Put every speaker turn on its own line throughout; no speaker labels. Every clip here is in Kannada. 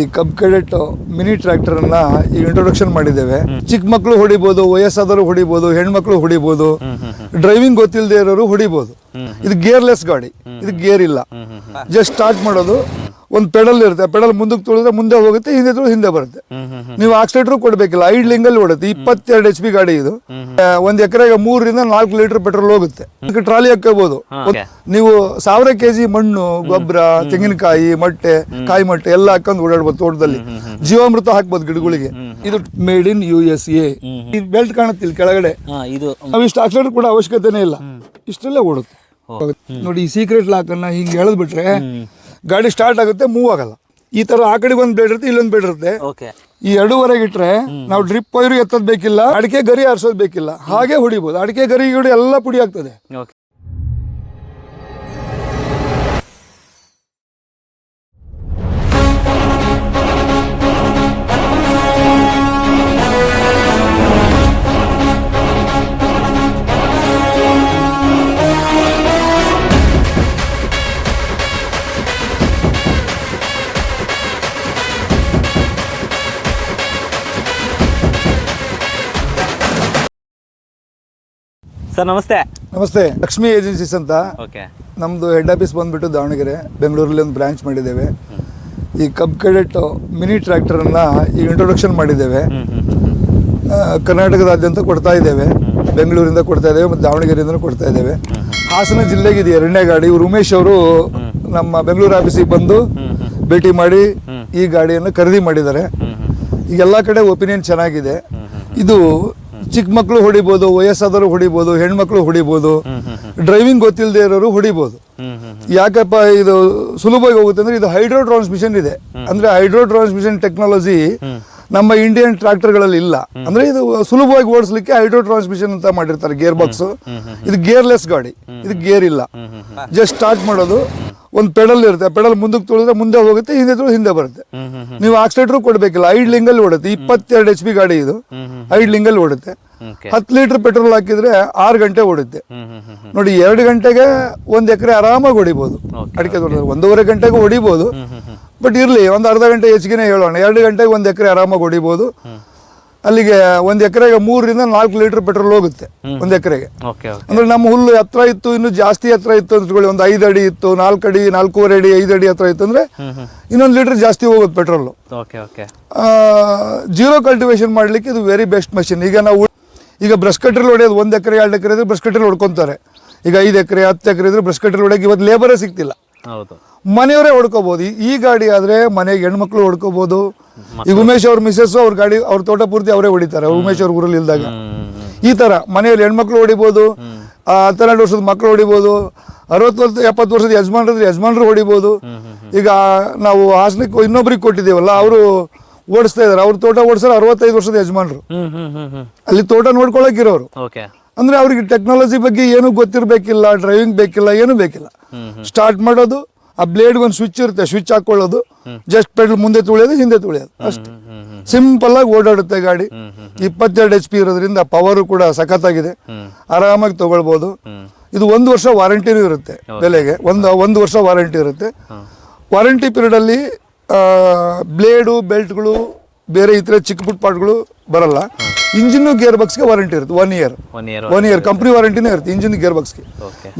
ಈ ಕಬ್ ಕೆಡೆಟ್ ಮಿನಿ ಟ್ರ್ಯಾಕ್ಟರ್ ಅನ್ನ ಈ ಇಂಟ್ರೊಡಕ್ಷನ್ ಮಾಡಿದ್ದೇವೆ. ಚಿಕ್ಕ ಮಕ್ಕಳು ಹೊಡಿಬಹುದು ವಯಸ್ಸಾದವರು ಹೊಡಿಬಹುದು ಹೆಣ್ಮಕ್ಳು ಹೊಡಿಬಹುದು ಡ್ರೈವಿಂಗ್ ಗೊತ್ತಿಲ್ಲದೆ ಇರೋರು ಹೊಡಿಬಹುದು ಇದು ಗೇರ್ಲೆಸ್ ಗಾಡಿ. ಇದು ಗೇರ್ ಇಲ್ಲ. ಜಸ್ಟ್ ಸ್ಟಾರ್ಟ್ ಮಾಡೋದು. ಒಂದು ಪೆಡಲ್ ಇರುತ್ತೆ. ಪೆಡಲ್ ಮುಂದಕ್ಕೆ ತುಳಿದ್ರೆ ಮುಂದೆ ಹೋಗುತ್ತೆ ಹಿಂದೆ ತುಳಿದ್ರೆ ಹಿಂದೆ ಬರುತ್ತೆ. ನೀವು ಆಕ್ಸಿಲೇಟರ್ ಕೊಡಬೇಕಿಲ್ಲ. ಐಡ್ ಲಿಂಗಲ್ಲಿ ಓಡುತ್ತೆ. ಇಪ್ಪತ್ತೆರಡು ಎಚ್ ಪಿ ಗಾಡಿ ಇದು. ಒಂದು ಎಕರೆಗೆ ಮೂರರಿಂದ ನಾಲ್ಕು ಲೀಟರ್ ಪೆಟ್ರೋಲ್ ಹೋಗುತ್ತೆ. ಇದಕ್ಕೆ ಟ್ರಾಲಿ ಹಾಕೋಬಹುದು ನೀವು ಸಾವಿರ ಕೆಜಿ ಮಣ್ಣು ಗೊಬ್ಬರ ತೆಂಗಿನಕಾಯಿ ಮೊಟ್ಟೆ ಕಾಯಿ ಮೊಟ್ಟೆ ಎಲ್ಲ ಹಾಕೊಂಡು ಓಡಾಡ್ಬೋದು ತೋಟದಲ್ಲಿ. ಜೀವಾಮೃತ ಹಾಕ್ಬೋದು ಗಿಡಗಳಿಗೆ. ಇದು made in U S A belt ಕಾಣುತ್ತಿಲ್ಲ ಕೆಳಗಡೆ. ನಾವು ಇಷ್ಟು ಆಕ್ಸಿಲೇಟರ್ ಕೂಡ ಅವಶ್ಯಕತೆನೇ ಇಲ್ಲ. ಇಷ್ಟೆಲ್ಲ ಓಡುತ್ತೆ. ನೋಡಿ ಈ ಸೀಕ್ರೆಟ್ ಲಾಕ್ ಅನ್ನ ಹಿಂಗೆ ಎಳೆದ್ಬಿಟ್ರೆ ಗಾಡಿ ಸ್ಟಾರ್ಟ್ ಆಗುತ್ತೆ ಮೂವ್ ಆಗಲ್ಲ. ಈ ತರ ಆ ಕಡೆಗೆ ಒಂದು ಬೇಡ ಇರುತ್ತೆ ಇಲ್ಲೊಂದು ಬೇಡ ಇರುತ್ತೆ.
ಓಕೆ
ಈ ಎರಡೂವರೆಗೆ ಇಟ್ರೆ ನಾವು ಡ್ರಿಪ್ ವೈರು ಎತ್ತದ್ ಬೇಕಿಲ್ಲ ಅಡಿಕೆ ಗರಿ ಆರಿಸೋದು ಬೇಕಿಲ್ಲ. ಹಾಗೆ ಹೊಡಿಬೋದು. ಅಡಿಕೆ ಗರಿ ಗಿಡ ಎಲ್ಲ ಪುಡಿ ಆಗ್ತದೆ.
ಸರ್ ನಮಸ್ತೆ.
ನಮಸ್ತೆ. ಲಕ್ಷ್ಮಿ ಏಜೆನ್ಸೀಸ್ ಅಂತ.
ಓಕೆ.
ನಮ್ಮದು ಹೆಡ್ ಆಫೀಸ್ ಬಂದ್ಬಿಟ್ಟು ದಾವಣಗೆರೆ ಬೆಂಗಳೂರಲ್ಲಿ ಒಂದು ಬ್ರಾಂಚ್ ಮಾಡಿದ್ದೇವೆ. ಈ ಕಬ್ ಕೆಡೆಟ್ ಮಿನಿ ಟ್ರ್ಯಾಕ್ಟರನ್ನು ಈ ಇಂಟ್ರೊಡಕ್ಷನ್ ಮಾಡಿದ್ದೇವೆ. ಕರ್ನಾಟಕದಾದ್ಯಂತ ಕೊಡ್ತಾ ಇದ್ದೇವೆ. ಬೆಂಗಳೂರಿಂದ ಕೊಡ್ತಾ ಇದ್ದೇವೆ ಮತ್ತು ದಾವಣಗೆರೆಯಿಂದ ಕೊಡ್ತಾ ಇದ್ದೇವೆ. ಹಾಸನ ಜಿಲ್ಲೆಗೆ ಇದು ಎರಡನೇ ಗಾಡಿ. ಇವರು ಉಮೇಶ್ ಅವರು ನಮ್ಮ ಬೆಂಗಳೂರು ಆಫೀಸಿಗೆ ಬಂದು ಭೇಟಿ ಮಾಡಿ ಈ ಗಾಡಿಯನ್ನು ಖರೀದಿ ಮಾಡಿದ್ದಾರೆ. ಈಗ ಎಲ್ಲ ಕಡೆ ಒಪಿನಿಯನ್ ಚೆನ್ನಾಗಿದೆ. ಇದು ಚಿಕ್ಕ ಮಕ್ಕಳು ಹೊಡಿಬೋದು ವಯಸ್ಸಾದವರು ಹೊಡಿಬೋದು ಹೆಣ್ಮಕ್ಳು ಹೊಡಿಬೋದು ಡ್ರೈವಿಂಗ್ ಗೊತ್ತಿಲ್ಲದೆ ಇರೋರು ಹೊಡಿಬೋದು. ಯಾಕಪ್ಪ ಇದು ಸುಲಭವಾಗಿ ಹೋಗುತ್ತೆ ಅಂದ್ರೆ ಇದು ಹೈಡ್ರೋ ಟ್ರಾನ್ಸ್ಮಿಷನ್ ಇದೆ ಅಂದ್ರೆ ಹೈಡ್ರೋ ಟ್ರಾನ್ಸ್ಮಿಷನ್ ಟೆಕ್ನಾಲಜಿ ನಮ್ಮ ಇಂಡಿಯನ್ ಟ್ರಾಕ್ಟರ್ಗಳಲ್ಲಿ ಇಲ್ಲ. ಅಂದ್ರೆ ಇದು ಸುಲಭವಾಗಿ ಓಡಿಸ್ಲಿಕ್ಕೆ ಹೈಡ್ರೋ ಟ್ರಾನ್ಸ್ಮಿಷನ್ ಅಂತ ಮಾಡಿರ್ತಾರೆ ಗೇರ್ ಬಾಕ್ಸ್ ಇದು ಗೇರ್ಲೆಸ್ ಗಾಡಿ. ಇದು ಗೇರ್ ಇಲ್ಲ. ಜಸ್ಟ್ ಸ್ಟಾರ್ಟ್ ಮಾಡೋದು. ಒಂದು ಪೆಡಲ್ ಇರುತ್ತೆ. ಪೆಡಲ್ ಮುಂದಕ್ಕೆ ತುಳಿದ್ರೆ ಮುಂದೆ ಹೋಗುತ್ತೆ ಹಿಂದೆ ತುಳಿದ್ರೆ ಹಿಂದೆ ಬರುತ್ತೆ. ನೀವು ಆಕ್ಸಿಲೇಟರ್ ಕೊಡಬೇಕಿಲ್ಲ. ಐಡ್ ಲಿಂಗಲ್ಲಿ ಓಡುತ್ತೆ. ಇಪ್ಪತ್ತೆರಡು ಎಚ್ ಪಿ ಗಾಡಿ ಇದು. ಐಡ್ ಲಿಂಗಲ್ಲಿ ಓಡುತ್ತೆ. ಹತ್ತು ಲೀಟರ್ ಪೆಟ್ರೋಲ್ ಹಾಕಿದ್ರೆ ಆರು ಗಂಟೆ ಓಡುತ್ತೆ. ನೋಡಿ ಎರಡು ಗಂಟೆಗೆ ಒಂದು ಎಕರೆ ಆರಾಮಾಗಿ ಹೊಡಿಬೋದು. ಅಡಿಕೆ ತೋಟದಲ್ಲಿ ಒಂದೂವರೆ ಗಂಟೆಗೆ ಹೊಡಿಬೋದು. ಬಟ್ ಇರಲಿ ಒಂದು ಅರ್ಧ ಗಂಟೆ ಹೆಚ್ಚಿಗೆ ಹೇಳೋಣ. ಎರಡು ಗಂಟೆಗೆ ಒಂದು ಎಕರೆ ಆರಾಮಾಗಿ ಹೊಡಿಬೋದು. ಅಲ್ಲಿಗೆ ಒಂದು ಎಕರೆಗೆ ಮೂರರಿಂದ ನಾಲ್ಕು ಲೀಟರ್ ಪೆಟ್ರೋಲ್ ಹೋಗುತ್ತೆ ಒಂದು ಎಕರೆಗೆ. ಅಂದ್ರೆ ನಮ್ಮ ಹುಲ್ಲು ಎತ್ತರ ಇತ್ತು ಇನ್ನು ಜಾಸ್ತಿ ಹತ್ರ ಇತ್ತು ಅಂತ ಇಟ್ಕೊಳ್ಳಿ ಒಂದು ಐದು ಅಡಿ ಇತ್ತು ನಾಲ್ಕು ಅಡಿ ನಾಲ್ಕೂವರೆ ಅಡಿ ಐದು ಅಡಿ ಹತ್ರ ಇತ್ತು ಅಂದ್ರೆ ಇನ್ನೊಂದು ಲೀಟರ್ ಜಾಸ್ತಿ ಹೋಗುತ್ತೆ ಪೆಟ್ರೋಲ್. ಜೀರೋ ಕಲ್ಟಿವೇಶನ್ ಮಾಡ್ಲಿಕ್ಕೆ ಇದು ವೆರಿ ಬೆಸ್ಟ್ ಮಷಿನ್ ಈಗ ನಾವು ಈಗ ಬ್ರಷ್ ಕಟ್ರಲ್ಲಿ ಹೊಡೆಯೋದು ಒಂದು ಎಕರೆ ಎರಡು ಎಕರೆ ಇದ್ರೆ ಬ್ರಷ್ ಕಟ್ರಲ್ಲಿ ಹೊಡ್ಕೊಂತಾರೆ. ಈಗ ಐದು ಎಕರೆ ಹತ್ತು ಎಕರೆ ಇದ್ರೆ ಬ್ರಷ್ ಕಟ್ರಲ್ಲಿ ಹೊಡೆಯೋಕೆ ಇವತ್ತು ಲೇಬರೇ ಸಿಗ್ತಿಲ್ಲ. ಮನೆಯವರೇ ಹೊಡ್ಕೋಬಹುದು ಈ- ಗಾಡಿ ಆದ್ರೆ ಮನೆಗೆ ಹೆಣ್ಮಕ್ಳು ಹೊಡ್ಕೋಬಹುದು ಈಗ ಉಮೇಶ್ ಅವ್ರ ಮಿಸಸ್ ಅವ್ರ ಗಾಡಿ ಅವ್ರ ತೋಟ ಪೂರ್ತಿ ಅವರೇ ಹೊಡಿತಾರೆ. ಉಮೇಶ್ ಅವ್ರ ಊರಲ್ಲಿ ಇಲ್ದಾಗ. ಈ ತರ ಮನೆಯಲ್ಲಿ ಹೆಣ್ಮಕ್ಳು ಹೊಡಿಬೋದು. ಹತ್ತೆರಡು ವರ್ಷದ ಮಕ್ಳು ಹೊಡಿಬೋದು. ಅರವತ್ತು ವರ್ಷ ಎಪ್ಪತ್ತು ವರ್ಷದ ಯಜಮಾನ್ರು ಯಜಮಾನ್ರು ಹೊಡಿಬೋದು. ಈಗ ನಾವು ಹಾಸನಕ್ಕೆ ಇನ್ನೊಬ್ರಿಗೆ ಕೊಟ್ಟಿದ್ದೀವಲ್ಲ ಅವರು ಓಡಿಸ್ತಾ ಇದಾರೆ ಅವ್ರ ತೋಟ ಓಡಿಸೋರು ಅರವತ್ತೈದು ವರ್ಷದ ಯಜಮಾನ್ರು. ಅಲ್ಲಿ ತೋಟ ನೋಡ್ಕೊಳಕ್
ಇರೋರು.
ಅಂದ್ರೆ ಅವ್ರಿಗೆ ಟೆಕ್ನಾಲಜಿ ಬಗ್ಗೆ ಏನು ಗೊತ್ತಿರಬೇಕಿಲ್ಲ ಡ್ರೈವಿಂಗ್ ಬೇಕಿಲ್ಲ ಏನು ಬೇಕಿಲ್ಲ. ಸ್ಟಾರ್ಟ್ ಮಾಡೋದು ಆ ಬ್ಲೇಡ್ ಒಂದು ಸ್ವಿಚ್ ಇರುತ್ತೆ ಸ್ವಿಚ್ ಹಾಕೊಳ್ಳೋದು. ಜಸ್ಟ್ ಪೆಡಲ್ ಮುಂದೆ ತುಳಿಯೋದು ಹಿಂದೆ ತುಳಿಯೋದು. ಅಷ್ಟೇ. ಸಿಂಪಲ್ ಆಗಿ ಓಡಾಡುತ್ತೆ ಗಾಡಿ. ಇಪ್ಪತ್ತೆರಡು ಎಚ್ ಪಿ ಇರೋದ್ರಿಂದ ಪವರು ಕೂಡ ಸಖತ್ತಾಗಿದೆ. ಆರಾಮಾಗಿ ತಗೊಳ್ಬೋದು. ಇದು ಒಂದು ವರ್ಷ ವಾರಂಟಿನೂ ಇರುತ್ತೆ ಬೆಲೆಗೆ. ಒಂದು ಒಂದು ವರ್ಷ ವಾರಂಟಿ ಇರುತ್ತೆ. ವಾರಂಟಿ ಪೀರಿಯಡ್ ಅಲ್ಲಿ ಬ್ಲೇಡು ಬೆಲ್ಟ್ಗಳು ಬೇರೆ ಇತರ ಚಿಕ್ಕ ಪುಟ್ಟ ಪಾರ್ಟ್ಗಳು ಬರಲ್ಲ. ಇಂಜಿನ್ ಗೇರ್ ಬಾಕ್ಸ್ಗೆ ವಾರಂಟಿ ಇರುತ್ತೆ one year
one year
company ವಾರಂಟಿನೇ ಇರುತ್ತೆ. ಇಂಜಿನ್ ಗೇರ್ ಬಾಕ್ಸ್ಗೆ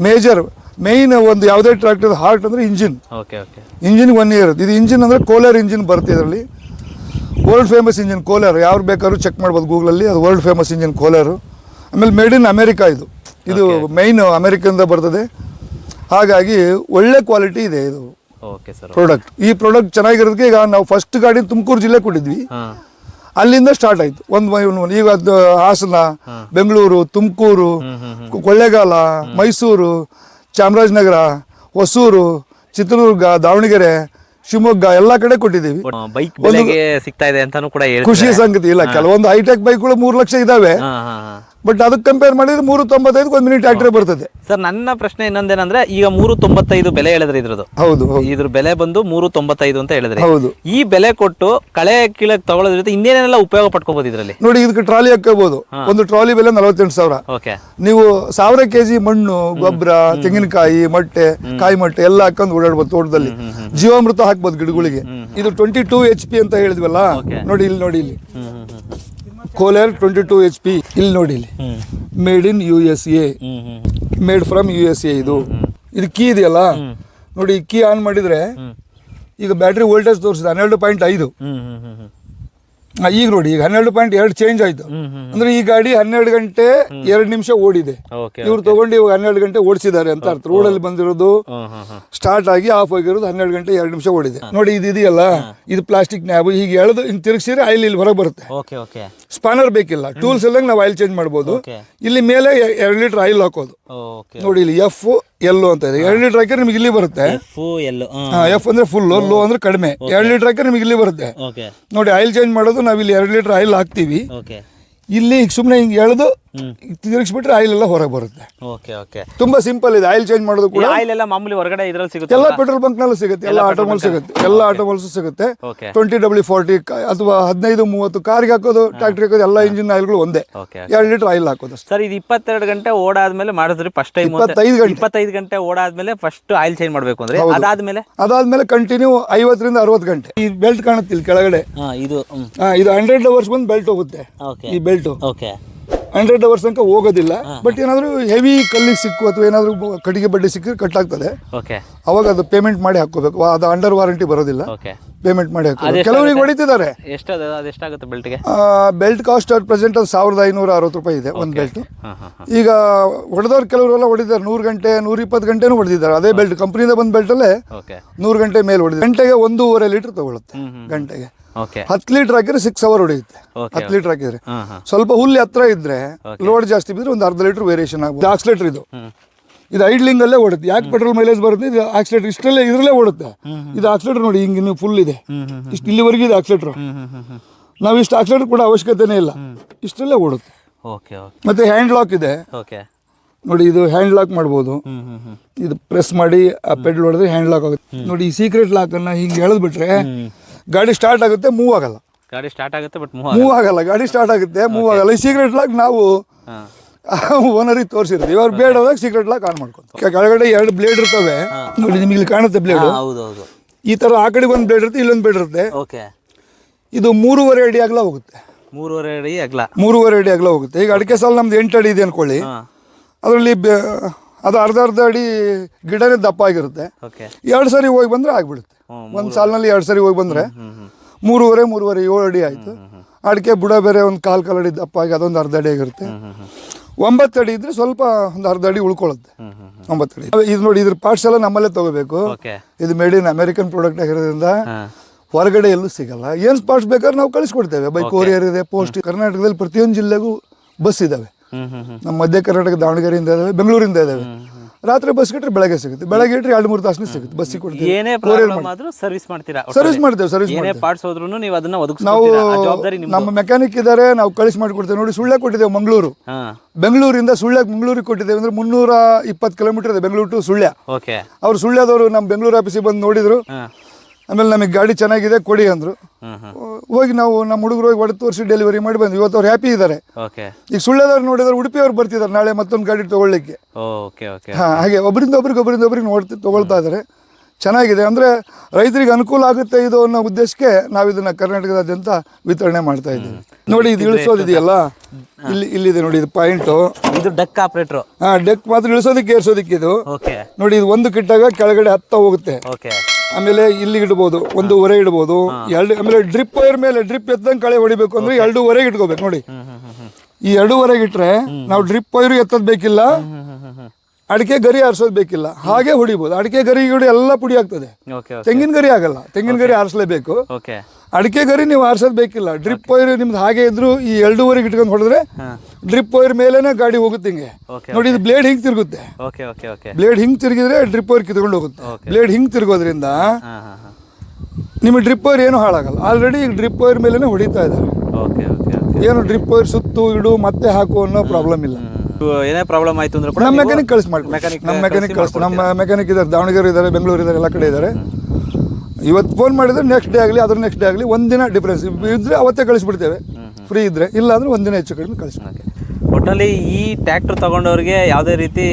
ಮೇಜರ್ ಮೇಯ್ನ್ ಒಂದು ಯಾವುದೇ ಟ್ರ್ಯಾಕ್ಟರ್ ಹಾರ್ಟ್ ಅಂದ್ರೆ engine
okay okay
engine one year ಇದು ಇಂಜಿನ್ ಅಂದ್ರೆ ಕೋಲರ್ ಇಂಜಿನ್ ಬರುತ್ತೆ ಇದರಲ್ಲಿ. ವರ್ಲ್ಡ್ ಫೇಮಸ್ ಇಂಜಿನ್ ಕೋಲರ್ ಯಾರು ಬೇಕಾದ್ರೂ ಚೆಕ್ ಮಾಡ್ಬೋದು ಗೂಗಲಲ್ಲಿ ಅದು ವರ್ಲ್ಡ್ ಫೇಮಸ್ ಇಂಜಿನ್ ಕೋಲಾರು ಆಮೇಲೆ ಮೇಡ್ ಇನ್ ಅಮೆರಿಕಾ ಇದು. ಇದು ಮೈನ್ ಅಮೆರಿಕದಿಂದ ಬರ್ತದೆ. ಹಾಗಾಗಿ ಒಳ್ಳೆ ಕ್ವಾಲಿಟಿ ಇದೆ ಇದು ಪ್ರಾಡಕ್ಟ್ ಈ ಪ್ರಾಡಕ್ಟ್ ಚೆನ್ನಾಗಿರೋದಕ್ಕೆ ಈಗ ನಾವು ಫಸ್ಟ್ ಗಾಡಿ ತುಮಕೂರು ಜಿಲ್ಲೆ ಕೊಟ್ಟಿದ್ವಿ. ಅಲ್ಲಿಂದ ಸ್ಟಾರ್ಟ್ ಆಯ್ತು. ಒಂದು ಒಂದು ಈಗ ಅದು ಹಾಸನ ಬೆಂಗಳೂರು ತುಮಕೂರು ಕೊಳ್ಳೇಗಾಲ ಮೈಸೂರು ಚಾಮರಾಜನಗರ ಹೊಸೂರು ಚಿತ್ರದುರ್ಗ ದಾವಣಗೆರೆ ಶಿವಮೊಗ್ಗ ಎಲ್ಲ ಕಡೆ ಕೊಟ್ಟಿದ್ದೀವಿ.
ಬೈಕ್ ಸಿಗ್ತಾ ಇದೆ ಅಂತಾನು ಕೂಡ
ಖುಷಿ ಸಂಗತಿ. ಇಲ್ಲ ಕೆಲವೊಂದು ಹೈಟೆಕ್ ಬೈಕ್ಗಳು ಮೂರು ಲಕ್ಷ ಇದಾವೆ ಬಟ್ ಅದಕ್ಕೆ ಕಂಪೇರ್ ಮಾಡಿದ್ರೆ ಮೂರು ತೊಂಬತ್ತೈದು ಒಂದು ಮಿನಿಟ್ ಟ್ರ್ಯಾಕ್ಟರ್ ಬರ್ತದೆ.
ಸರ್ ನನ್ನ ಪ್ರಶ್ನೆ ಇನ್ನೊಂದೇನಂದ್ರೆ ಈಗ ಮೂರು ತೊಂಬತ್ತೈದು ಬೆಲೆ ಹೇಳಿದ್ರೆ ಇದ್ರದ್ದು.
ಹೌದು
ಇದ್ರ ಬೆಲೆ ಬಂದು ಮೂರು ತೊಂಬತ್ತೈದು ಅಂತ ಹೇಳಿದ್ರೆ.
ಹೌದು.
ಈ ಬೆಲೆ ಕೊಟ್ಟು ಕಳೆ ಕೀಳಕ್ ತಗೊಳ್ಳೋದ್ರ ಜೊತೆ ಇನ್ನೇನೆಲ್ಲ ಉಪಯೋಗ ಪಡ್ಕೋಬಹುದು ಇದ್ರಲ್ಲಿ?
ನೋಡಿ ಇದಕ್ಕೆ ಟ್ರಾಲಿ ಹಾಕೋಬಹುದು ಒಂದು ಟ್ರಾಲಿ ಬೆಲೆ ನಲವತ್ತೆಂಟು ಸಾವಿರ.
ಓಕೆ.
ನೀವು ಸಾವಿರ ಕೆಜಿ ಮಣ್ಣು ಗೊಬ್ಬರ ತೆಂಗಿನಕಾಯಿ ಮೊಟ್ಟೆ ಕಾಯಿ ಮೊಟ್ಟೆ ಎಲ್ಲ ಹಾಕೊಂಡು ಓಡಾಡ್ಬೋದು ತೋಟದಲ್ಲಿ. ಜೀವಾಮೃತ ಹಾಕ್ಬೋದು ಗಿಡಗಳಿಗೆ. ಇದು ಟ್ವೆಂಟಿ ಟೂ ಎಚ್ ಪಿ ಅಂತ ಹೇಳಿದ್ವಲ್ಲ. ನೋಡಿ ಇಲ್ಲಿ ನೋಡಿ ಇಲ್ಲಿ. Kohler twenty two H P ಇಲ್ಲಿ ನೋಡಿ ಇಲ್ಲಿ made in U S A made from U S A ಇದು. ಇದು ಕೀ ಇದೆಯಲ್ಲ? ನೋಡಿ ಕೀ ಆನ್ ಮಾಡಿದ್ರೆ ಈಗ ಬ್ಯಾಟ್ರಿ ವೋಲ್ಟೇಜ್ ತೋರಿಸಿದೆ, ಹನ್ನೆರಡು ಪಾಯಿಂಟ್ ಐದು. ಈಗ ನೋಡಿ ಈಗ ಹನ್ನೆರಡು ಪಾಯಿಂಟ್ ಎರಡು ಚೇಂಜ್ ಆಯ್ತು. ಅಂದ್ರೆ ಈ ಗಾಡಿ ಹನ್ನೆರಡು ಗಂಟೆ ಎರಡು ನಿಮಿಷ ಓಡಿದೆ. ಇವ್ರು ತಗೊಂಡು ಇವಾಗ ಹನ್ನೆರಡು ಗಂಟೆ ಓಡಿಸಿದ್ದಾರೆ ಅಂತ ಅರ್ಥ. ರೋಡಲ್ಲಿ ಬಂದಿರೋದು ಸ್ಟಾರ್ಟ್ ಆಗಿ ಆಫ್ ಆಗಿರೋದು ಹನ್ನೆರಡು ಗಂಟೆ ಎರಡು ನಿಮಿಷ ಓಡಿದೆ. ನೋಡಿ ಇದು ಇದೆಯಲ್ಲ? ಇದು ಪ್ಲಾಸ್ಟಿಕ್ ನ್ಯಾಬ್ ಹೀಗೆ ಎಳೆದು ಹಿಂಗೆ ತಿರುಗಿಸಿದ್ರೆ ಆಯಿಲ್ ಇಲ್ಲಿ ಹೊರಗೆ ಬರುತ್ತೆ. ಸ್ಪಾನರ್ ಬೇಕಿಲ್ಲ. ಟೂಲ್ಸ್ ಎಲ್ಲ ನಾವು ಆಯಿಲ್ ಚೇಂಜ್ ಮಾಡ್ಬೋದು. ಇಲ್ಲಿ ಮೇಲೆ ಎರಡು ಲೀಟರ್ ಆಯಿಲ್ ಹಾಕೋದು. ನೋಡಿ ಇಲ್ಲಿ ಎಫ್ ಎಲ್ಲೋ ಅಂತ ಇದೆ. ಎರಡು ಲೀಟರ್ ಹಾಕಿದ್ರೆ ನಿಮಗೆ ಇಲ್ಲಿ ಬರುತ್ತೆ.
ಎಫ್ ಎಲ್ಲೋ
ಎಫ್ ಅಂದ್ರೆ ಫುಲ್ ಲೋ ಅಂದ್ರೆ ಕಡಿಮೆ. ಎರಡು ಲೀಟರ್ ಹಾಕಿದ್ರೆ ನಿಮಗೆ ಇಲ್ಲಿ ಬರುತ್ತೆ.
ಓಕೆ
ನೋಡಿ ಆಯಿಲ್ ಚೇಂಜ್ ಮಾಡೋದು ನಾವು ಇಲ್ಲಿ ಎರಡು ಲೀಟರ್ ಆಯಿಲ್ ಹಾಕ್ತೀವಿ.
ಓಕೆ
ಇಲ್ಲಿ ಸುಮ್ಮನೆ ಹಿಂಗೆ ಎಳೆದು ತಿರುಗಿಸ್ಬಿಟ್ರೆ ಆಯಿಲ್ ಎಲ್ಲ ಹೊರಗೆ ಬರುತ್ತೆ.
Okay okay.
ತುಂಬಾ ಸಿಂಪಲ್ ಇದೆ. ಆಯಿಲ್ ಚೇಂಜ್ ಮಾಡೋದು ಕೂಡ
ಆಯಿಲ್ ಎಲ್ಲ ಮಾಮೂಲಿ ಹೊರಗಡೆ ಇದರಲ್ಲಿ ಸಿಗುತ್ತೆ?
ಎಲ್ಲ ಪೆಟ್ರೋಲ್ ಬಂಕ್ ನಲ್ಲೂ ಸಿಗುತ್ತೆ. ಎಲ್ಲ ಆಟೋಮಲ್ ಸಿಗುತ್ತೆ. ಎಲ್ಲ ಆಟೋಮಲ್ಸ್ ಸಿಗುತ್ತೆ. ಟ್ವೆಂಟಿ ಡಬ್ಲ್ಯೂ ಫಾರ್ಟಿ ಅಥವಾ ಹದಿನೈದು ಮೂವತ್ತು ಕಾರ್ಗೆ ಹಾಕೋದು ಟ್ರ್ಯಾಕ್ಟರ್ ಹಾಕೋದು ಎಲ್ಲ ಇಂಜಿನ್ ಆಯಿಲ್ಗಳು ಒಂದೇ. ಎರಡು ಲೀಟರ್ ಆಯಿಲ್ ಹಾಕೋದು
ಸರ್ ಇದು ಇಪ್ಪತ್ತೆರಡು ಗಂಟೆ ಓಡಾದ್ಮೇಲೆ ಮಾಡಿದ್ರೆ ಫಸ್ಟ್ ಟೈಮ್
ಇಪ್ಪತ್ತೈದು ಗಂಟೆ.
ಇಪ್ಪತ್ತೈದು ಗಂಟೆ ಓಡಾದ್ಮೇಲೆ ಫಸ್ಟ್ ಆಯಿಲ್ ಚೇಂಜ್ ಮಾಡಬೇಕು ಅಂದ್ರೆ ಅದಾದ್ಮೇಲೆ?
ಅದಾದ್ಮೇಲೆ ಕಂಟಿನ್ಯೂ ಐವತ್ತರಿಂದ ಅರವತ್ತು ಗಂಟೆ. ಈ ಬೆಲ್ಟ್ ಕಾಣುತ್ತೆ ಇಲ್ಲಿ ಕೆಳಗಡೆ.
ಇದು
ಇದು ಹಂಡ್ರೆಡ್ ಅವರ್ಸ್ ಬಂದು ಬೆಲ್ಟ್ ಹೋಗುತ್ತೆ. ಈ ಬೆಲ್ಟ್
ಓಕೆ
ಹಂಡ್ರೆಡ್ ಅವರ್ಸ್ ತನಕ ಹೋಗೋದಿಲ್ಲ. ಬಟ್ ಏನಾದರೂ ಹೆವಿ ಕಲ್ಲಿಗೆ ಸಿಕ್ಕು ಅಥವಾ ಏನಾದರೂ ಕಟ್ಟಿಗೆ ಬಡ್ಡಿ ಸಿಕ್ಕಿದ್ರೆ ಕಟ್ ಆಗ್ತದೆ
ಓಕೆ
ಅವಾಗ ಅದು ಪೇಮೆಂಟ್ ಮಾಡಿ ಹಾಕೋಬೇಕು ಅದು ಅಂಡರ್ ವಾರಂಟಿ ಬರೋದಿಲ್ಲ.
ಓಕೆ
ಪೇಮೆಂಟ್ ಮಾಡಿ ಹಾಕೋದು ಕೆಲವರಿಗೆ ಹೊಡಿತಿದ್ದಾರೆ.
ಎಷ್ಟದ ಅದು? ಎಷ್ಟಾಗುತ್ತೆ ಬೆಲ್ಟ್ಗೆ
ಬೆಲ್ಟ್ ಕಾಸ್ಟ್ ಅಟ್ ಪ್ರೆಸೆಂಟ್ ಅದು ಸಾವಿರದ ಐನೂರ ಅರವತ್ತು ರೂಪಾಯಿ ಇದೆ ಒಂದು ಬೆಲ್ಟ್ ಈಗ ಹೊಡೆದವ್ರು ಕೆಲವರೆಲ್ಲ ಹೊಡಿದ್ದಾರೆ ನೂರು ಗಂಟೆ ನೂರ ಇಪ್ಪತ್ತು ಗಂಟೆನೂ ಹೊಡೆದಿದ್ದಾರೆ. ಅದೇ ಬೆಲ್ಟ್ ಕಂಪ್ನಿಯಿಂದ ಬಂದ ಬೆಲ್ಟಲ್ಲೇ ನೂರು ಗಂಟೆ ಮೇಲೆ ಹೊಡೆದ ಗಂಟೆಗೆ ಒಂದೂವರೆ ಲೀಟರ್ ತಗೊಳುತ್ತೆ. ಗಂಟೆಗೆ. ಹತ್ತು ಲೀಟರ್ ಹಾಕಿದ್ರೆ ಸಿಕ್ಸ್ ಅವರ್ ಹೊಡೆಯುತ್ತೆ. ಹತ್ತು ಲೀಟರ್ ಹಾಕಿದ್ರೆ. ಸ್ವಲ್ಪ ಹುಲ್ಲು ಹತ್ರ ಇದ್ರೆ ಲೋಡ್ ಜಾಸ್ತಿ ಬಿದ್ರೆ ಒಂದು ಅರ್ಧ ಲೀಟರ್ ವೇರಿಯೇಷನ್ ಆಗುತ್ತೆ. ಆಕ್ಸಿಲೇಟರ್ ಇದು. ಇದು ಐಡ್ಲಿಂಗ್ ಅಲ್ಲೇ ಓಡುತ್ತೆ. ಯಾಕೆ ಪೆಟ್ರೋಲ್ ಮೈಲೇಜ್ ಬರುತ್ತೆ? ಇದು ಆಕ್ಸಿಲೇಟರ್ ಇಷ್ಟಲ್ಲೇ ಇದ್ರಲ್ಲೇ ಓಡುತ್ತೆ. ಇದು ಆಕ್ಸಿಲೇಟರ್ ನೋಡಿ ಹಿಂಗೆ ನೀವು ಫುಲ್ ಇದೆ. ಇಷ್ಟು ಇಲ್ಲಿವರೆಗೆ ಇದು ಆಕ್ಸಿಲೇಟರ್ ನಾವು ಇಷ್ಟು ಆಕ್ಸಿಲೇಟರ್ ಕೂಡ ಅವಶ್ಯಕತೆನೇ ಇಲ್ಲ. ಇಷ್ಟಲ್ಲೇ ಓಡುತ್ತೆ. ಮತ್ತೆ ಹ್ಯಾಂಡ್ ಲಾಕ್ ಇದೆ. ನೋಡಿ ಇದು ಹ್ಯಾಂಡ್ ಲಾಕ್ ಮಾಡ್ಬೋದು. ಇದು ಪ್ರೆಸ್ ಮಾಡಿ ಆ ಪೆಟ್ರೋಲ್ ಹೊಡೆದ್ರೆ ಹ್ಯಾಂಡ್ ಲಾಕ್ ಆಗುತ್ತೆ. ನೋಡಿ ಈ ಸೀಕ್ರೆಟ್ ಲಾಕನ್ನು ಹಿಂಗೆ ಎಳೆದ್ಬಿಟ್ರೆ ಗಾಡಿ ಸ್ಟಾರ್ಟ್ ಆಗುತ್ತೆ ಮೂವ್ ಆಗಲ್ಲ.
ಗಾಡಿ ಸ್ಟಾರ್ಟ್ ಆಗುತ್ತೆ ಬಟ್ ಮೂವ್
ಮೂವ್ ಆಗಲ್ಲ ಗಾಡಿ ಸ್ಟಾರ್ಟ್ ಆಗುತ್ತೆ ಮೂವ್ ಆಗಲ್ಲ. ಈ ಸೀಕ್ರೆಟ್ ಲಾಕ್ ನಾವು ಓನರಿಗೆ ತೋರಿಸಿರ್ತೀವಿ ಇವಾಗ ಬೇಡ ಹೋದಾಗ ಸೀಕ್ರೆಟ್ ಲಾಕ್ ಆನ್ ಮಾಡ್ಕೊಂಡು ಕೆಳಗಡೆ ಎರಡು ಬ್ಲೇಡ್ ಇರ್ತವೆ. ನೋಡಿ ನಿಮಗೆ ಇಲ್ಲಿ ಕಾಣುತ್ತೆ ಬ್ಲೇಡ್ ಈ ಥರ ಆ ಕಡೆಗೆ ಒಂದು ಬ್ಲೇಡ್ ಇರುತ್ತೆ ಇಲ್ಲೊಂದು ಬ್ಲೇಡ್ ಇರುತ್ತೆ.
ಓಕೆ
ಇದು ಮೂರುವರೆ ಅಡಿ ಅಗಲ ಹೋಗುತ್ತೆ.
ಮೂರುವರೆ ಅಡಿ ಅಗ್ಲ.
ಮೂರುವರೆ ಅಡಿ ಅಗಲ ಹೋಗುತ್ತೆ. ಈಗ ಅಡಿಕೆ ಸಾಲ ನಮ್ದು ಎಂಟು ಅಡಿ ಇದೆ ಅನ್ಕೊಳ್ಳಿ. ಅದರಲ್ಲಿ ಅದು ಅರ್ಧ ಅರ್ಧ ಅಡಿ ಗಿಡನೇ ದಪ್ಪ ಆಗಿರುತ್ತೆ. ಎರಡು ಸರಿ ಹೋಗಿ ಬಂದರೆ ಆಗ್ಬಿಡುತ್ತೆ. ಒಂದು ಸಾಲಿನಲ್ಲಿ ಎರಡು ಸರಿ ಹೋಗಿ ಬಂದರೆ ಮೂರುವರೆ ಮೂರುವರೆ ಏಳು ಅಡಿ ಆಯಿತು. ಅಡಿಕೆ ಬುಡ ಬೇರೆ ಒಂದು ಕಾಲು ಕಾಲು ಅಡಿ ದಪ್ಪ ಆಗಿ ಅದೊಂದು ಅರ್ಧ ಅಡಿ ಆಗಿರುತ್ತೆ. ಒಂಬತ್ತು ಅಡಿ ಇದ್ರೆ ಸ್ವಲ್ಪ ಒಂದು ಅರ್ಧ ಅಡಿ ಉಳ್ಕೊಳ್ಳುತ್ತೆ. ಒಂಬತ್ತು ಅಡಿ. ಇದು ನೋಡಿ ಇದ್ರ ಪಾರ್ಟ್ಸ್ ಎಲ್ಲ ನಮ್ಮಲ್ಲೇ ತಗೋಬೇಕು. ಇದು ಮೇಡ್ ಇನ್ ಅಮೆರಿಕನ್ ಪ್ರಾಡಕ್ಟ್ ಆಗಿರೋದ್ರಿಂದ ಹೊರಗಡೆ ಎಲ್ಲೂ ಸಿಗಲ್ಲ. ಏನು ಪಾರ್ಟ್ಸ್ ಬೇಕಾದ್ರೆ ನಾವು ಕಳಿಸ್ಕೊಡ್ತೇವೆ. ಬೈ ಕೊರಿಯರ್ ಇದೆ ಪೋಸ್ಟ್ ಕರ್ನಾಟಕದಲ್ಲಿ ಪ್ರತಿಯೊಂದು ಜಿಲ್ಲೆಗೂ ಬಸ್ ಇದ್ದಾವೆ ನಮ್ಮ ಮಧ್ಯ ಕರ್ನಾಟಕ ದಾವಣಗೆರೆಯಿಂದ ಇದಾವೆ ಬೆಂಗಳೂರಿಂದ ಇದಾವೆ. ರಾತ್ರಿ ಬಸ್ ಇಟ್ಟರೆ ಬೆಳಗ್ಗೆ ಸಿಗುತ್ತೆ. ಬೆಳಗ್ಗೆ ಇಟ್ಟರೆ ಎರಡು ಮೂರು ತಾಸು ಸಿಗುತ್ತೆ. ಬಸ್ ಕೊಡ್ತೀವಿ.
ಏನೇ ಪ್ರಾಬ್ಲಮ್ ಆದ್ರೂ ಸರ್ವಿಸ್ ಮಾಡ್ತೀರಾ
ಸರ್ವಿಸ್ ಮಾಡ್ತೇವೆ ಸರ್ವಿಸ್
ಏನೇ ಪಾರ್ಟ್ಸ್ ಹೋದ್ರೂ ನೀವು ಅದನ್ನ
ನಾವು
ಒದಗಿಸ್ಕೊಡ್ತೀರಾ ಆ ಜವಾಬ್ದಾರಿ ನಿಮ್ದು.
ನಮ್ಮ ಮೆಕ್ಯಾನಿಕ್ ಇದ್ದಾರೆ ನಾವು ಕಳಿಸಿ ಮಾಡಿಕೊಡ್ತೇವೆ. ನೋಡಿ ಸುಳ್ಳೆ ಕೊಟ್ಟಿದ್ದೇವೆ ಮಂಗಳೂರು.
ಹಾಂ.
ಬೆಂಗಳೂರಿಂದ ಸುಳ್ಳೆ ಮಂಗಳೂರಿಗೆ ಕೊಟ್ಟಿದ್ದೇವೆ ಅಂದ್ರೆ ಮುನ್ನೂರ ಇಪ್ಪತ್ತು ಕಿಲೋಮೀಟರ್ ಇದೆ ಬೆಂಗಳೂರು ಟು ಸುಳ್ಯ.
ಓಕೆ
ಅವ್ರು ಸುಳ್ಯದವರು ನಮ್ಮ ಬೆಂಗಳೂರು ಆಫೀಸಿಗೆ ಬಂದು ನೋಡಿದ್ರು.
ಹಾಂ.
ಆಮೇಲೆ ನಮಗೆ ಗಾಡಿ ಚೆನ್ನಾಗಿದೆ ಕೊಡಿ ಅಂದರು. ಹೋಗಿ ನಾವು ನಮ್ಮ ಹುಡುಗರು ಹೋಗಿ ಒಡೆ ತೋರಿಸಿ ಡೆಲಿವರಿ ಮಾಡಿ ಬಂದ್ವಿ. ಇವತ್ತು ಅವ್ರು ಹ್ಯಾಪಿ ಇದ್ದಾರೆ ಈಗ ಸುಳ್ಳದವ್ರು ನೋಡಿದ್ರೆ ಉಡುಪಿಯವ್ರು ಬರ್ತಿದ್ದಾರೆ ನಾಳೆ ಮತ್ತೊಂದು ಗಾಡಿ ತೊಗೊಳ್ಳಿಕ್ಕೆ. ಹಾಂ ಹಾಗೆ ಒಬ್ಬರಿಂದ ಒಬ್ರಿಗೆ ಒಬ್ಬರಿಂದ ಒಬ್ರಿಗೆ ನೋಡ್ತಿ ತಗೊಳ್ತಾ ಇದ್ದಾರೆ ಚೆನ್ನಾಗಿದೆ. ಅಂದರೆ ರೈತರಿಗೆ ಅನುಕೂಲ ಆಗುತ್ತೆ ಇದು ಅನ್ನೋ ಉದ್ದೇಶಕ್ಕೆ ನಾವು ಇದನ್ನು ಕರ್ನಾಟಕದಾದ್ಯಂತ ವಿತರಣೆ ಮಾಡ್ತಾ ಇದ್ದೀವಿ. ನೋಡಿ ಇದು ಇಳಿಸೋದಿದೆಯಲ್ಲ? ಇಲ್ಲಿ ಇಲ್ಲಿದೆ ನೋಡಿ ಇದು ಪಾಯಿಂಟು.
ಇದು ಡೆಕ್ ಆಪರೇಟರ್
ಹಾಂ ಡೆಕ್ ಮಾತ್ರ ಇಳಿಸೋದಕ್ಕೆ ಏರ್ಸೋದಕ್ಕೆ ಇದು. ನೋಡಿ ಇದು ಒಂದು ಕಿಟ್ಟಾಗ ಕೆಳಗಡೆ ಹತ್ತ ಹೋಗುತ್ತೆ.
ಓಕೆ
ಆಮೇಲೆ ಇಲ್ಲಿ ಇಡ್ಬೋದು ಒಂದೂವರೆ ಇಡ್ಬೋದು. ಎರಡು ಆಮೇಲೆ ಡ್ರಿಪ್ ವೈರ್ ಮೇಲೆ ಡ್ರಿಪ್ ಎತ್ತಂಗೆ ಕಳೆ ಹೊಡಿಬೇಕು ಅಂದ್ರೆ ಎರಡೂವರೆಗೆ ಇಟ್ಕೋಬೇಕು ನೋಡಿ. ಈ ಎರಡೂವರೆಗೆ ಇಟ್ರೆ ನಾವು ಡ್ರಿಪ್ ವೈರು ಎತ್ತದ್ ಬೇಕಿಲ್ಲ ಅಡಿಕೆ ಗರಿ ಆರಿಸೋದು ಬೇಕಿಲ್ಲ. ಹಾಗೆ ಹೊಡಿಬೋದು. ಅಡಿಕೆ ಗರಿ ಎಲ್ಲ ಪುಡಿ ಆಗ್ತದೆ. ತೆಂಗಿನ ಗರಿ ಆಗಲ್ಲ. ತೆಂಗಿನ ಗರಿ ಆರಿಸಲೇಬೇಕು. ಅಡಿಕೆ ಗರಿ ನೀವು ಆರಿಸೋದು ಬೇಕಿಲ್ಲ. ಡ್ರಿಪ್ ವೈರ್ ನಿಮ್ದು ಹಾಗೆ ಇದ್ರು ಈ ಎರಡೂವರೆಗೆ ಇಟ್ಕೊಂಡು ಹೊಡೆದ್ರೆ ಡ್ರಿಪ್ ವೈರ್ ಮೇಲೇನೆ ಗಾಡಿ ಹೋಗುತ್ತೆ ಹಿಂಗೆ. ನೋಡಿ ಇದು ಬ್ಲೇಡ್ ಹಿಂಗೆ ತಿರುಗುತ್ತೆ. ಬ್ಲೇಡ್ ಹಿಂಗೆ ತಿರುಗಿದ್ರೆ ಡ್ರಿಪ್ ವೈರ್ ಕಿತ್ಕೊಂಡು ಹೋಗುತ್ತೆ. ಬ್ಲೇಡ್ ಹಿಂಗೆ ತಿರುಗೋದ್ರಿಂದ ನಿಮ್ಮ ಡ್ರಿಪ್ ವೈರ್ ಏನು ಹಾಳಾಗಲ್ಲ. ಆಲ್ರೆಡಿ ಈಗ ಡ್ರಿಪ್ ವೈರ್ ಮೇಲೇ ಹೊಡಿತಾ ಇದ್ದಾರೆ. ಏನು ಡ್ರಿಪ್ ವೈರ್ ಸುತ್ತು ಇಡು ಮತ್ತೆ ಹಾಕು ಅನ್ನೋ ಪ್ರಾಬ್ಲಮ್ ಇಲ್ಲ.
ಏನೇ ಪ್ರಾಬ್ಲಮ್ ಆಯ್ತು ಅಂದ್ರೆ
ನಮ್ಮ ಮೆಕ್ಯಾನಿಕ್ ಕಳಿಸ್ ಮಾಡ್ಕೊಡ್ತೀವಿ ನಮ್ಮ ಮೆಕ್ಯಾನಿಕ್ ಕಳಿಸ್ತಾರೆ ನಮ್ಮ ಮೆಕ್ಯಾನಿಕ್ ಇದ್ದಾರೆ. ದಾವಣಗೆರೆ ಇದ್ದಾರೆ ಬೆಂಗಳೂರು ಇದ್ದಾರೆ ಎಲ್ಲ ಕಡೆ ಇದ್ದಾರೆ. ಇವತ್ತು ಫೋನ್ ಮಾಡಿದ್ರೆ ನೆಕ್ಸ್ಟ್ ಡೇ ಆಗಲಿ ಅದ್ರ ನೆಕ್ಸ್ಟ್ ಡೇ ಆಗಲಿ ಒಂದಿನ ಡಿಫ್ರೆನ್ಸ್ ಇದ್ರೆ ಅವತ್ತೇ ಕಳಿಸ್ಬಿಡ್ತೇವೆ. ಫ್ರೀ ಇದ್ರೆ ಇಲ್ಲ ಅಂದ್ರೆ ಒಂದಿನ ಹೆಚ್ಚು ಕಡಿಮೆ ಕಳಿಸ್ಬಿಡ್ತೇವೆ.
ಒಟ್ಟಲ್ಲಿ ಈ ಟ್ರ್ಯಾಕ್ಟರ್ ತಗೊಂಡವ್ರಿಗೆ ಯಾವುದೇ ರೀತಿ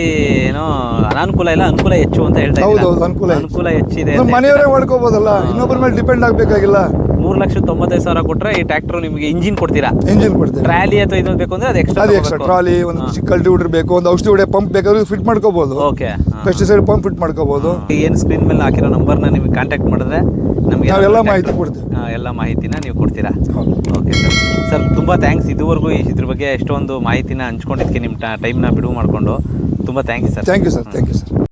ಏನೋ ಅನಾನುಕೂಲ ಇಲ್ಲ ಅನುಕೂಲ ಹೆಚ್ಚು ಅಂತ ಹೇಳ್ತಾ
ಹೌದು, ಹೌದು, ಅನುಕೂಲ
ಅನುಕೂಲ ಹೆಚ್ಚಿದೆ
ಮನೆಯವರೇ ಮಾಡ್ಕೋಬೋದಲ್ಲ ಇನ್ನೊಬ್ಬರ ಮೇಲೆ ಡಿಪೆಂಡ್ ಆಗಬೇಕಾಗಿಲ್ಲ.
ಮೂರು ಲಕ್ಷದ ತೊಂಬತ್ತೈದು ಸಾವಿರ ಕೊಟ್ರೆ ಈ ಟ್ರಾಕ್ಟರ್ ನಿಮಗೆ ಇಂಜಿನ್ ಕೊಡ್ತೀರಾ?
ಇಂಜಿನ್ ಕೊಡ್ತೀರಾ
ಟ್ರಾಲಿ ಅಥವಾ ಇದೊಂದು ಬೇಕು ಅಂದ್ರೆ ಅದು ಎಕ್ಸ್ಟ್ರಾ
ಅದು ಎಕ್ಸ್ಟ್ರಾ ಟ್ರಾಲಿ ಒಂದು ಚಿಕ್ಕ ಕಲ್ಟಿವೇಟರ್ ಬೇಕು ಒಂದು ಔಷಧಿ ಹೊಡೆ ಪಂಪ್ ಬೇಕಾದ್ರೆ ಫಿಟ್ ಮಾಡ್ಕೋಬಹುದು
ಓಕೆ
ಪೆಸ್ಟಿಸೈಡ್ ಪಂಪ್ ಫಿಟ್ ಮಾಡ್ಕೋಬಹುದು
ಏನು ಸ್ಕ್ರೀನ್ ಮೇಲೆ ಹಾಕಿರೋ ನಂಬರ್ನ ನಿಮಗೆ ಕಾಂಟ್ಯಾಕ್ಟ್ ಮಾಡಿದ್ರೆ ನಮಗೆ
ಎಲ್ಲ ಮಾಹಿತಿ ಕೊಡ್ತೀವಿ.
ಎಲ್ಲ ಮಾಹಿತಿನ ನೀವು ಕೊಡ್ತೀರಾ?
ಹೌದು.
ಓಕೆ ಸರ್ ಸರ್ ತುಂಬ ಥ್ಯಾಂಕ್ಸ್ ಇದುವರೆಗೂ ಇದ್ರ ಬಗ್ಗೆ ಎಷ್ಟೊಂದು ಮಾಹಿತಿನ ಹಂಚ್ಕೊಂಡಿದ್ದಕ್ಕೆ ನಿಮ್ಮ ಟೈಮ್ನ ಬಿಡುವು ಮಾಡಿಕೊಂಡು. ತುಂಬ thanks sir
thank you sir thank you sir